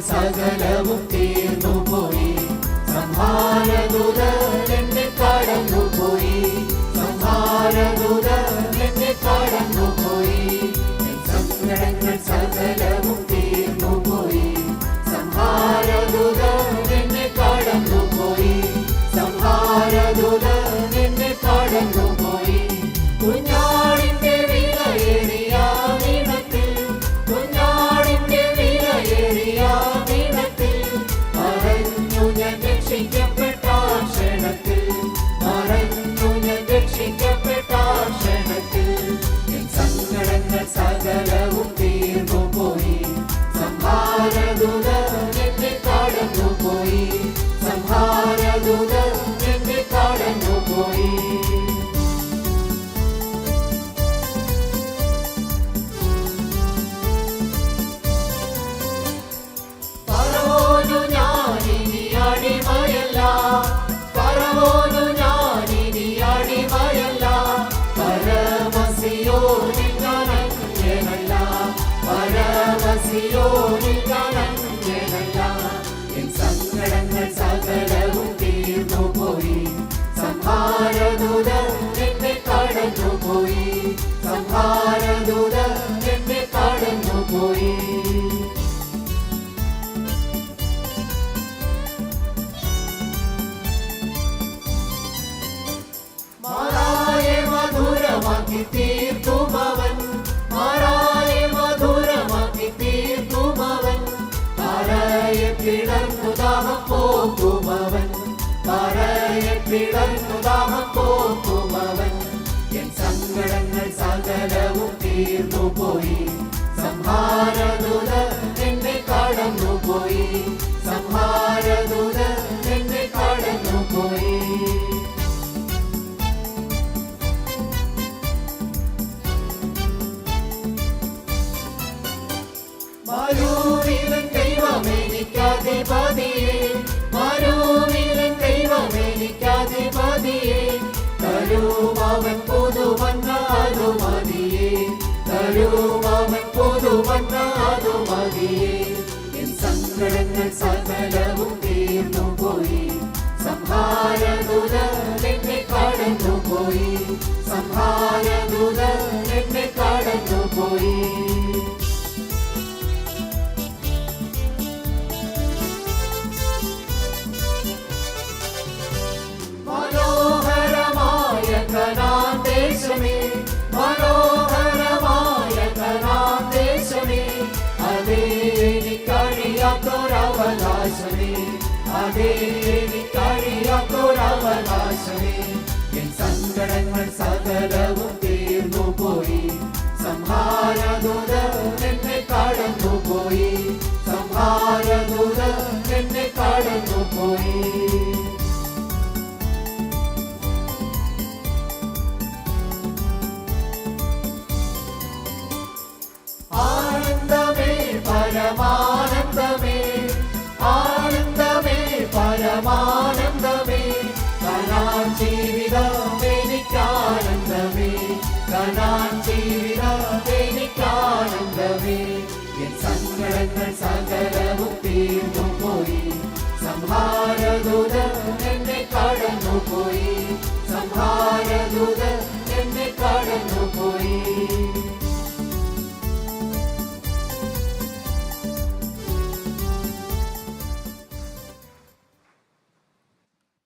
സകലവും തീർന്നു പോയി സംഹാരദൂതൻ ഞാൻ അന്യനല്ല പരമസിയോനിൽ അന്യനല്ല എൻ സങ്കടങ്ങൾ സകലവും തീർന്നു പോയി സംഹാരദൂതൻ എന്നെ കടന്നു പോയി സംഹാരദൂതൻ എന്നെ കടന്നു പോയി മധുരമാക്കി തീർക്കുമവൻ പിളർന്നു ദാഹം പോക്കുമവൻ എൻ സങ്കടങ്ങൾ സകലവും തീർന്നു പോയി സംഹാരദൂത എന്നെ കടന്നു പോയി സംഹാരദൂത എന്നെ കടന്നു പോയി മരുവിലൻ ദൈവമേനിക്കാധിപതിയെ മരുവിലൻ സങ്കടങ്ങൾ സകലവും തീർന്നു പോയി. സംഹാരദൂത എന്നെ പോയി. സംഹാരദൂത അവകാശമേ അതേ കഴിയാത്തൊരവകാശമേ എൻ സങ്കടങ്ങൾ സകലവും തീർന്നു പോയി 봐.